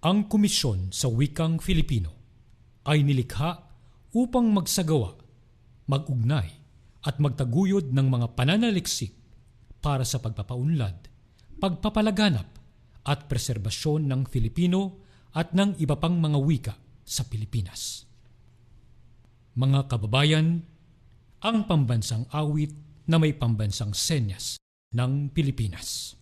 Ang komisyon sa wikang Filipino ay nilikha upang magsagawa, mag-ugnay at magtaguyod ng mga pananaliksik para sa pagpapaunlad, pagpapalaganap at preserbasyon ng Filipino at ng iba pang mga wika sa Pilipinas. Mga kababayan, ang pambansang awit na may pambansang senyas ng Pilipinas.